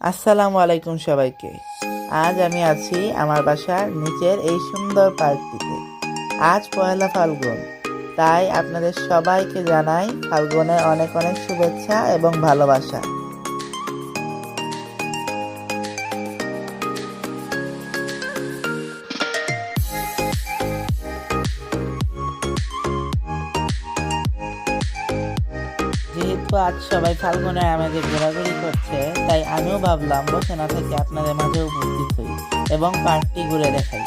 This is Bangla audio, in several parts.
আসসালামু আলাইকুম সবাইকে। আজ আমি আছি আমার বাসার নিচের এই সুন্দর পার্কটিতে। আজ পয়লা ফাল্গুন। তাই আপনাদের সবাইকে জানাই ফাল্গুনের অনেক অনেক শুভেচ্ছা এবং ভালোবাসা। আজ সবাই ফাল্গুনে আমাদের ঘোরাঘুরি করছে, তাই আমিও ভাবলাম বসে না থেকে আপনাদের মাঝে উপস্থিত হই এবং পার্কটি ঘুরে দেখাই।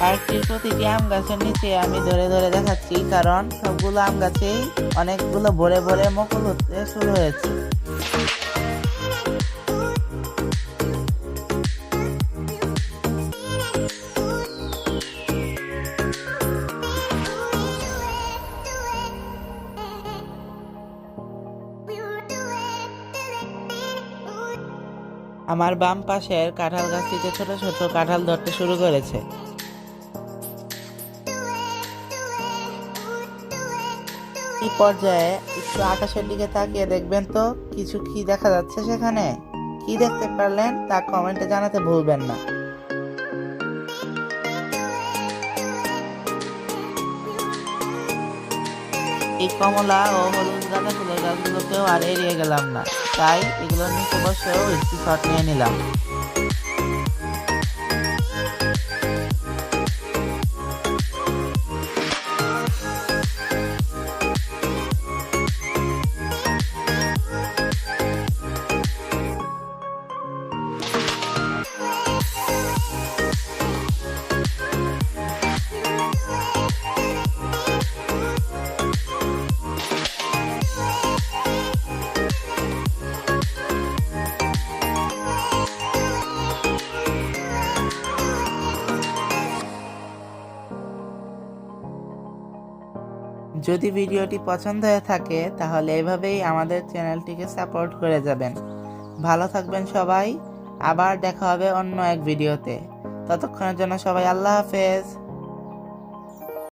পার্কটির প্রতিটি আম গাছের নিচে আমি ধরে ধরে দেখাচ্ছি, কারণ সবগুলো আম গাছেই অনেকগুলো ভরে ভরে মকল হতে শুরু হয়েছে। আমার বাম পাশের কাঁঠাল গাছটিতে ছোট ছোট কাঁঠাল ধরতে শুরু করেছে। এই পর্যায়ে একটু আকাশের দিকে তাকিয়ে দেখবেন তো, কিছু কি দেখা যাচ্ছে সেখানে? কি দেখতে পারলেন তা কমেন্টে জানাতে ভুলবেন না। এই কমলা ও হলুদ গাঁদা ফুলের গাছগুলোকেও আর এড়িয়ে গেলাম না। তাই এগুলো নিয়ে অবশ্যই একটু শট নিয়ে নিলাম। যদি ভিডিওটি পছন্দ হয়ে থাকে, তাহলে এভাবেই আমাদের চ্যানেলটিকে সাপোর্ট করে যাবেন। ভালো থাকবেন সবাই। আবার দেখা হবে অন্য এক ভিডিওতে। ততক্ষণের জন্য সবাই আল্লাহ হাফেজ।